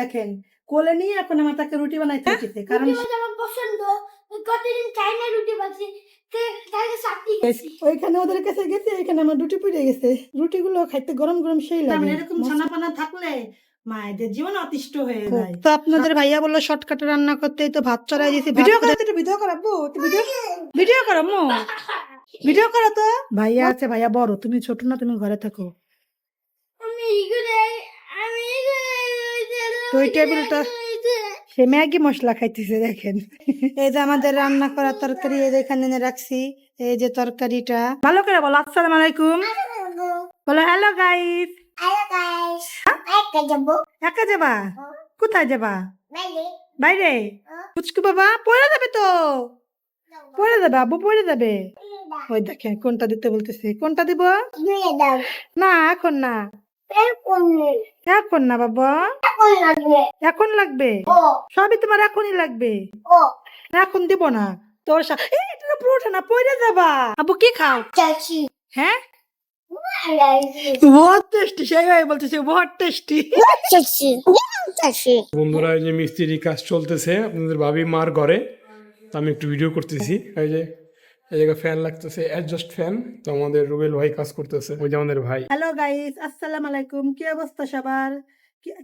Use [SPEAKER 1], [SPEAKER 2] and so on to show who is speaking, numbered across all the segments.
[SPEAKER 1] দেখেন কোলে নিয়ে এখন আমার তাকে রুটি বানাইতে হচ্ছে কারণ
[SPEAKER 2] আমার পছন্দ। কতদিন চাইনা রুটি গেছি।
[SPEAKER 1] ওইখানে ওদের কাছে গেছে এখানে আমার রুটি পুড়ে গেছে। রুটিগুলো খাইতে গরম গরম সেই লাগে। এরকম ছানা পানা থাকলে মায়েদের জীবন অতিষ্ঠ হয়ে যায়। তো আপনাদের ভাইয়া বলল শর্টকাটে রান্না করতেই তো ভাত চড়াই দিয়েছি ভিডিও করে একটু ভিডিও করাবো ভিডিও ভিডিও করো মো ভিডিও করো তো। ভাইয়া আছে ভাইয়া বড় তুমি ছোট না তুমি ঘরে থাকো।
[SPEAKER 2] আমি আমি
[SPEAKER 1] তো ওই টেবিলটা সে ম্যাগি মশলা খাইতেছে দেখেন। এই যে আমাদের রান্না করা তরকারি এখানে এনে রাখছি এই যে তরকারিটা। ভালো করে বলো আসসালামু আলাইকুম। বলো হ্যালো গাইস একা যাবা? কোথায় যাবা?
[SPEAKER 2] বাইরে।
[SPEAKER 1] বাইরে? পুচকু বাবা পড়ে যাবে তো? পড়ে যাবে আব্বু পড়ে যাবে? ওই দেখেন কোনটা দিতে বলতেছি। কোনটা দিব? না। এখন না। এখন না বাবা।
[SPEAKER 2] এখন লাগবে।
[SPEAKER 1] এখন লাগবে? সবই তোমার এখনই লাগবে? এখন দিব না। তোর এটা তো পুরোটা না পড়ে যাবা। আব্বু কি খাও? হ্যাঁ? বহুত টেস্টি সেই বলতেছে বহুত টেস্টি
[SPEAKER 2] চাচি চাচি
[SPEAKER 3] বন্ধুরা এই যে মিস্ত্রি কাজ চলতেছে আপনাদের ভাবি মার ঘরে। তো আমি একটু ভিডিও করতেছি। এই যে এই জায়গায় ফ্যান লাগতেছে অ্যাডজাস্ট ফ্যান তো আমাদের রুবেল ভাই কাজ করতেছে ওই যে আমাদের ভাই।
[SPEAKER 1] হ্যালো গাইস আসসালামু আলাইকুম। কি অবস্থা সবার?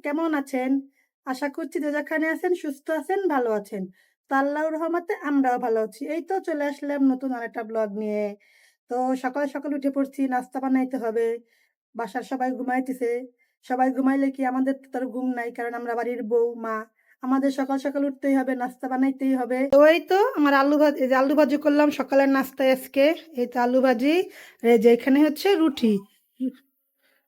[SPEAKER 1] কেমন আছেন? আশা করছি যে যেখানে আছেন, সুস্থ আছেন, ভালো আছেন। তো রহমতে আমরাও ভালো আছি। এই তো চলে আসলাম নতুন আরেকটা ব্লগ নিয়ে। তো সকাল সকাল উঠে পড়ছি, নাস্তা বানাইতে হবে। বাসার সবাই ঘুমাইতেছে। সবাই ঘুমাইলে কি আমাদের তো তার ঘুম নাই, কারণ আমরা বাড়ির বউ, মা। আমাদের সকাল সকাল উঠতেই হবে, নাস্তা বানাইতেই হবে। তো এই তো আমার আলু ভাজি, এই আলু ভাজি করলাম সকালের নাস্তায় আজকে। এই তো আলু ভাজি, এই যে এখানে হচ্ছে রুটি।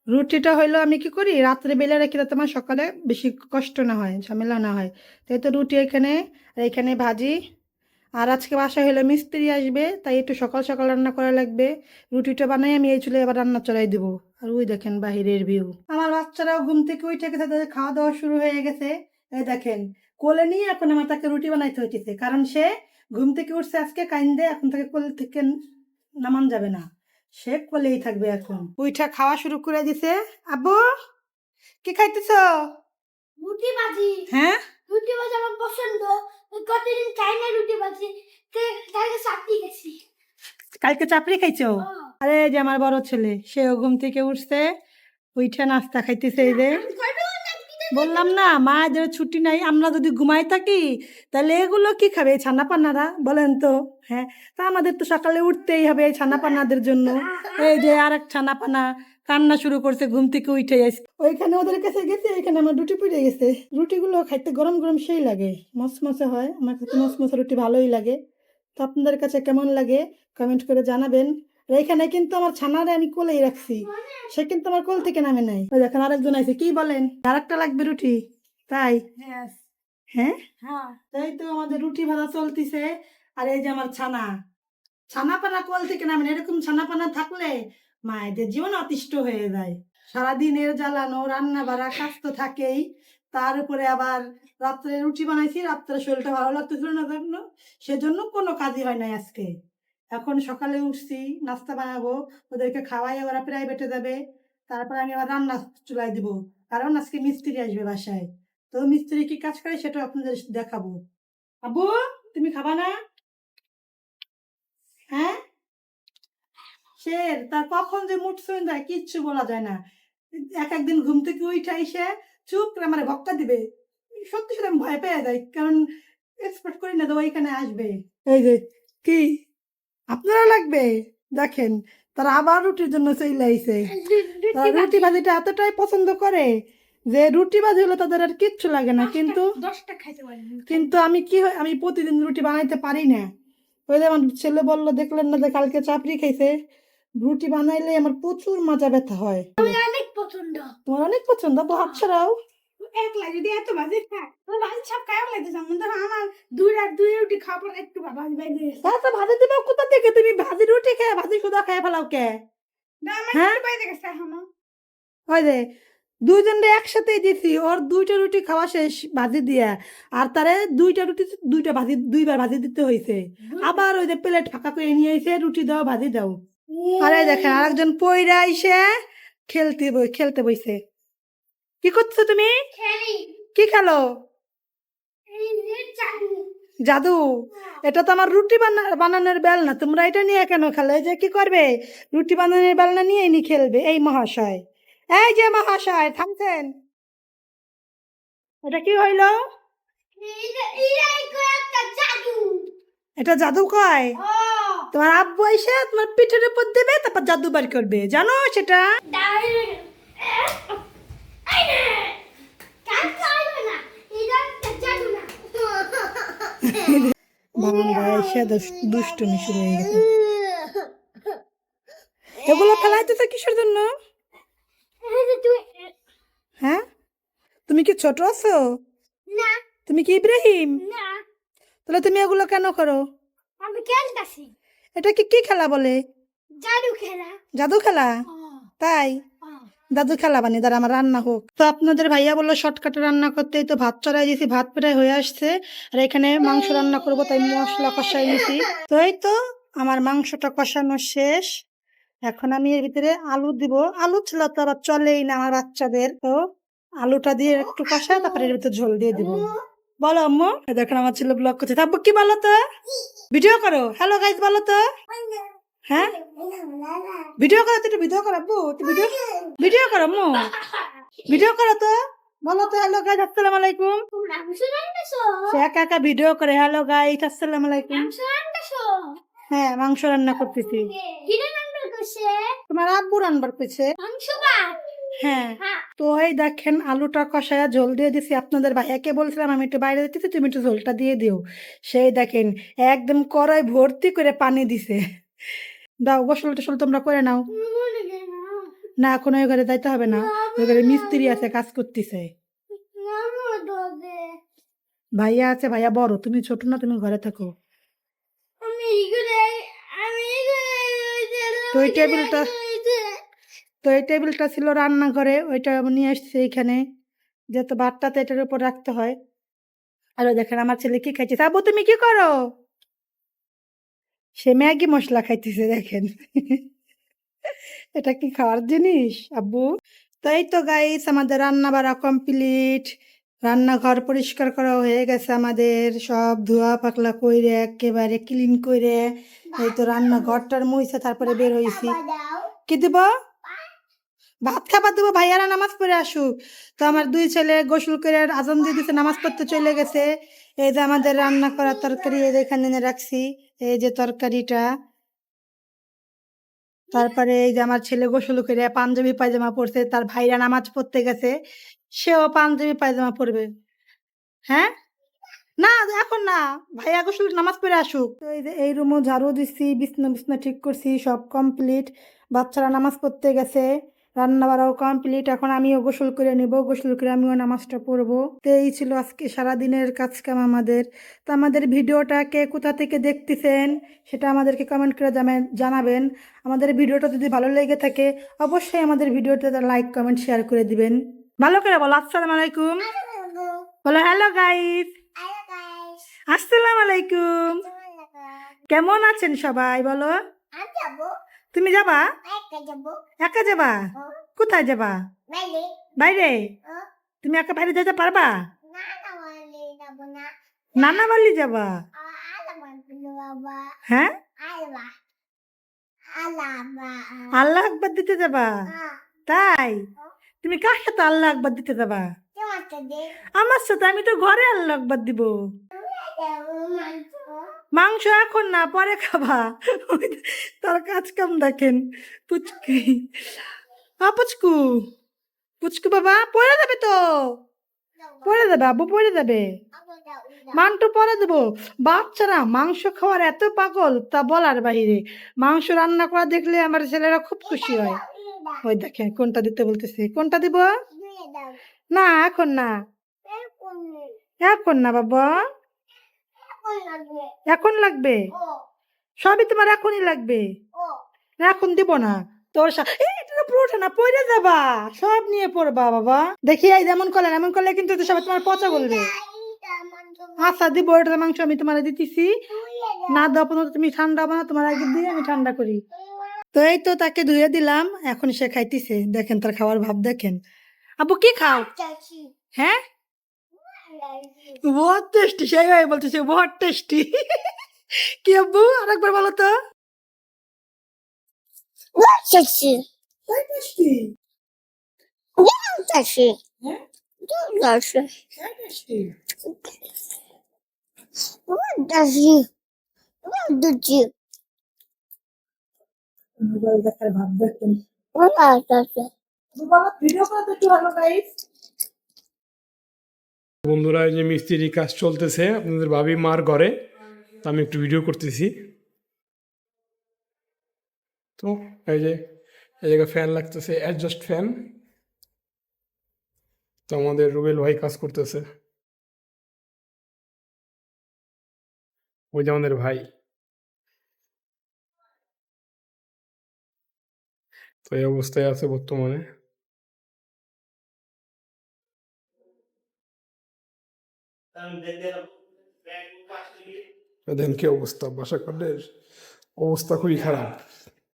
[SPEAKER 1] রুটিটা হইল আমি কি করি? রাত্রে বেলে রেখে যাতে আমার সকালে বেশি কষ্ট না হয়, ঝামেলা না হয়। তাই তো রুটি এখানে, আর এখানে ভাজি। আর আজকে বাসায় হলো মিস্ত্রি আসবে, তাই একটু সকাল সকাল রান্না করা লাগবে। রুটিটা বানাই আমি এই চুলে এবার রান্না চড়াই দেবো। আর ওই দেখেন বাহিরের ভিউ আমার বাচ্চারাও ঘুম থেকে উঠে গেছে, তাদের খাওয়া দাওয়া শুরু হয়ে গেছে। এই দেখেন, কোলে নিয়ে এখন আমার তাকে রুটি বানাইতে হইতেছে। কারণ সে ঘুম থেকে উঠছে আজকে, কাইন্দে এখন তাকে কোল থেকে নামান যাবে না। সে কোলেই থাকবে এখন। উইঠা খাওয়া শুরু করে দিছে। আব্বু কি খাইতেছ?
[SPEAKER 2] রুটি ভাজি।
[SPEAKER 1] হ্যাঁ?
[SPEAKER 2] রুটি ভাজি আমার পছন্দ। কতদিন চাইনা রুটি ভাজি। কালকে চাপড়ি গেছি
[SPEAKER 1] কালকে চাপড়ি খাইছো? আরে যে আমার বড় ছেলে সেও ঘুম থেকে উঠছে। উইঠা নাস্তা খাইতেছে এই যে। বললাম না মায়েদের ছুটি নাই, আমরা যদি ঘুমাই থাকি, তাহলে এগুলো কি খাবে এই ছানা পান্নারা বলেন তো হ্যাঁ। তা আমাদের তো সকালে উঠতেই হবে এই ছানা পান্নাদের জন্য। এই যে আর এক ছানা পানা কান্না শুরু করছে, ঘুম থেকে উঠে আসছে। ওইখানে ওদের কাছে গেছে, এখানে আমার রুটি পুড়ে গেছে। রুটিগুলো খাইতে গরম গরম সেই লাগে মসমসে হয়। আমার কাছে মসমসে রুটি ভালোই লাগে। তো আপনাদের কাছে কেমন লাগে? কমেন্ট করে জানাবেন। আর এখানে কিন্তু আমার ছানারে আমি কোলেই রাখছি। সে কিন্তু আমার কোল থেকে নামে নাই। ওই দেখেন আরেকজন আছে কি বলেন? আরেকটা লাগবে রুটি? তাই? হ্যাঁ?
[SPEAKER 2] হ্যাঁ।
[SPEAKER 1] তাই তো আমাদের রুটি ভাজা চলতিছে। আর এই যে আমার ছানা। ছানা পানা কোল থেকে নামেন এরকম ছানা পানা থাকলে মায়েদের জীবন অতিষ্ঠ হয়ে যায়। সারাদিন এর জ্বালানো রান্না বাড়া কাজ তো থাকেই। তার উপরে আবার রাত্রে রুটি বানাইছি রাত্রে শরীরটা ভালো লাগতেছিল না জন্য। সেজন্য কোনো কাজই হয় নাই আজকে। এখন সকালে উঠছি, নাস্তা বানাবো, ওদেরকে খাওয়াই ওরা প্রাইভেটে যাবে, তারপর আমি আবার রান্না চুলাই দিব। কারণ আজকে মিস্ত্রি আসবে বাসায়। তো মিস্ত্রি কি কাজ করে সেটা আপনাদের দেখাবো। আবু তুমি খাবা না? হ্যাঁ? শের তার কখন যে মুঠ শুনে যায় কিচ্ছু বলা যায় না। এক একদিন ঘুম থেকে উঠে এসে চুপ করে আমার ভক্তা দিবে। সত্যি সত্যি আমি ভয় পেয়ে যাই, কারণ এক্সপেক্ট করি না তো ওইখানে আসবে। এই যে, কি? আপনারা লাগবে? দেখেন তারা আবার রুটির জন্য চলে আইছে। তারা রুটি ভাজিটা এতটাই পছন্দ করে যে রুটি ভাজি হলে তাদের আর কিচ্ছু লাগে না কিন্তু কিন্তু আমি কি হয় আমি প্রতিদিন রুটি বানাইতে পারি না। ওই যে আমার ছেলে বলল দেখলেন না যে কালকে চাপড়ি খাইছে? রুটি বানাইলে আমার প্রচুর মাজা ব্যথা হয়। তোমার অনেক পছন্দ? তো হাত ছাড়াও।
[SPEAKER 2] একলা যদি এত ভাজি খায় ভাজি সব ধরো আমার দুই রাত দুই রুটি খাওয়ার পর একটু ভাজি বাইরে
[SPEAKER 1] তা তো ভাজি দিবে কোথা থেকে? তুমি ভাজি রুটি খেয়ে ভাজি সুদা খেয়ে ফেলাও কে? হ্যাঁ?
[SPEAKER 2] বাইরে গেছে এখনও।
[SPEAKER 1] ওই যে দুইজনরে একসাথেই দিছি ওর দুইটা রুটি খাওয়া শেষ ভাজি দিয়া আর তারে দুইটা রুটি দুইটা ভাজি দুইবার ভাজি দিতে হয়েছে আবার ওই যে প্লেট ফাঁকা করে নিয়ে এসে রুটি দাও ভাজি দাও। আরে দেখেন আরেকজন পইরা এসে খেলতে খেলতে বইছে। কি করছ তুমি? কি খেলো? জাদু? এটা তো আমার রুটি বানা- বানানোর বেলনা। তোমরা এটা নিয়ে কেন খেলো? এই যে কি করবে? রুটি বানানোর বেলনা নিয়ে নি খেলবে এই মহাশয়। এই যে মহাশয় থামছেন। এটা কি হইল? এটা জাদু কয়? তোমার আব্বু এসে তোমার পিঠের উপর দেবে তারপর জাদু বার করবে। জানো সেটা? দুষ্টুমি শুরু হয়ে গেছে। এগুলো ফেলাইতেছো কিসের জন্য? হ্যাঁ? তুমি কি ছোট আছো? তুমি কি ইব্রাহিম? তাহলে তুমি এগুলো কেন করো?
[SPEAKER 2] আমি খেলতেছি
[SPEAKER 1] এটা কি কি খেলা বলে?
[SPEAKER 2] জাদু খেলা।
[SPEAKER 1] জাদু খেলা? তাই? দাদু খেলা বানি, দাঁড়া আমার রান্না হোক। তো আপনাদের ভাইয়া বলল, শর্টকাটে রান্না করতেই তো ভাত চড়াই দিয়েছি ভাত প্রায় হয়ে আসছে। আর এখানে মাংস রান্না করব, তাই মশলা কষাই নিছি। তো এই তো আমার মাংসটা কষানো শেষ। এখন আমি এর ভিতরে আলু দিব। আলু ছিল তো আবার চলেই না আমার বাচ্চাদের। তো আলুটা দিয়ে একটু কষা তারপরে এর ভিতরে ঝোল দিয়ে দিব। বলো আম্মু। দেখেন আমার ছেলে ব্লগ করছে। থাকব কি বলো তো? ভিডিও করো। হ্যালো গাইজ, বলো তো? হ্যাঁ? ভিডিও করো তো একটু ভিডিও করো আব্বু ভিডিও ভিডিও করো আম্মু ভিডিও করো তো। বলো তো, হ্যালো গাইজ আসসালামু আলাইকুম। সে একা ভিডিও করে, হ্যালো গাইজ আসসালামু আলাইকুম। হ্যাঁ মাংস রান্না করতেছি। তোমার আব্বু রান্নার পেছে হ্যাঁ তো এই দেখেন, আলুটা কষায়া ঝোল দিয়ে দিছি। আপনাদের ভাইয়াকে বলছিলাম, আমি একটু বাইরে দিতেছি তুমি একটু ঝোলটা দিয়ে দিও। সেই দেখেন, একদম কড়াই ভর্তি করে পানি দিছে। দাও, গোসল টোসল তোমরা করে নাও। না, এখন ওই ঘরে যাইতে হবে না। ওই ঘরে মিস্ত্রি আছে, কাজ করতেছে। ভাইয়া আছে, ভাইয়া বড়। তুমি ছোট না, তুমি ঘরে থাকো। তো ওই টেবিলটা তো এই টেবিলটা ছিল রান্নাঘরে, ওইটা নিয়ে এসছি এইখানে। যেহেতু ভাতটাতে এটার উপর রাখতে হয়। আর দেখেন, আমার ছেলে কি খাইছে। আব্বু, তুমি কি করো? সে ম্যাগি মশলা খাইতেছে, দেখেন। এটা কি খাওয়ার জিনিস? আব্বু? তাই তো গাইস আমাদের রান্না বাড়া কমপ্লিট রান্নাঘর পরিষ্কার করা হয়ে গেছে আমাদের। সব ধোয়া পাকলা কইরে, একেবারে ক্লিন কইরে, এই তো রান্নাঘরটার মুইছে, তারপরে বের হয়েছি কি দিব? ভাত খাবার দেবো, ভাইয়ারা নামাজ পড়ে আসুক। তো আমার দুই ছেলে গোসল করে আজান দিয়ে দিছে, নামাজ পড়তে চলে গেছে। এই যে আমাদের রান্না করা তরকারি এখানে রাখছি। এই যে তরকারিটা, তারপরে এই যে আমার ছেলে গোসল করে পাঞ্জাবি পায়জামা পরছে, তার ভাইরা নামাজ পড়তে গেছে, সেও পাঞ্জাবি পায়জামা পরবে। হ্যাঁ? না, এখন না, ভাইয়া গোসল নামাজ পড়ে আসুক। এই যে এই রুমও ঝাড়ু দিচ্ছি বিছনা বিছনা ঠিক করছি, সব কমপ্লিট বাচ্চারা নামাজ পড়তে গেছে। রান্না বাড়াও কমপ্লিট এখন আমিও গোসল করে নেব গোসল করে আমিও নামাজটা পড়ব। তো এই ছিল আজকে সারাদিনের কাজ কাম আমাদের। তো আমাদের ভিডিওটাকে কোথা থেকে দেখতেছেন সেটা আমাদেরকে কমেন্ট করে জানাবেন জানাবেন। আমাদের ভিডিওটা যদি ভালো লেগে থাকে অবশ্যই আমাদের ভিডিওটা লাইক কমেন্ট শেয়ার করে দিবেন। ভালো করে বলো আসসালামু আলাইকুম। বলো হ্যালো গাইস আসসালামু আলাইকুম। কেমন আছেন সবাই বলো। তুমি যাবা? একা যাবা। কোথায় যাবা? বাইরে। তুমি একা বাইরে যেতে পারবা? নানা বাড়ি যাবা? হ্যাঁ? আল্লাহ। আকবার দিতে যাবা? তাই? তুমি কার সাথে আল্লাহ আকবার দিতে যাবা? আমার সাথে আমি তো ঘরে আল্লাহ আকবার দিব। মাংস এখন না, পরে খাবা। তার কাজ কাম দেখেন? পুচকি। আ, পুচকু। পুচকু বাবা পরে যাবে তো? পরে যাবে, আব্বু পরে যাবে? মাংস পরে দেবো বাচ্চারা, মাংস খাওয়ার এত পাগল, তা বলার বাহিরে। মাংস রান্না করা দেখলে আমার ছেলেরা খুব খুশি হয়। ওই দেখেন, কোনটা দিতে বলতেছে? কোনটা দিব? না, এখন না। এখন না, বাবা। এখন লাগবে? সবই তোমার এখনই লাগবে? এখন দিব না। তোর এটা পুরো না পড়ে যাবা। সব নিয়ে পড়বা বাবা। দেখি এই যেমন করলেন এমন করলে কিন্তু সবাই তোমার পচা বলবে। আচ্ছা দিব এটা মাংস আমি তোমার দিতেছি। না পর্যন্ত তুমি ঠান্ডা বানা তোমার আগে দিয়ে আমি ঠান্ডা করি। তো এই তো তাকে ধুয়ে দিলাম এখন সে খাইতেছে। দেখেন তার খাওয়ার ভাব দেখেন। আব্বু কি খাও? হ্যাঁ? বহুত টেস্টি সেই ভাই বলতেছে বহুত টেস্টি কি আব্বু? আরেকবার বলো তো। টেস্টি. হ্যাঁ. Tasty
[SPEAKER 4] Taşı. Taşı.
[SPEAKER 1] মোবাইল দেখার ভাব দেখতেন ভিডিও করা তো একটু ভালো গাইস
[SPEAKER 3] বন্ধুরা, এই যে মিস্ত্রি কাজ চলতেছে, আপনাদের ভাবি মার ঘরে, তো আমি একটু ভিডিও করতেছি। তো এই যে, এই জায়গায় ফ্যান লাগতেছে অ্যাডজাস্ট ফ্যান তো আমাদের রুবেল ভাই কাজ করতেছে। ওই যে আমাদের ভাই। তো এই অবস্থায় আছে বর্তমানে। দেখেন অবস্থা? বাসা করলে অবস্থা খুবই খারাপ।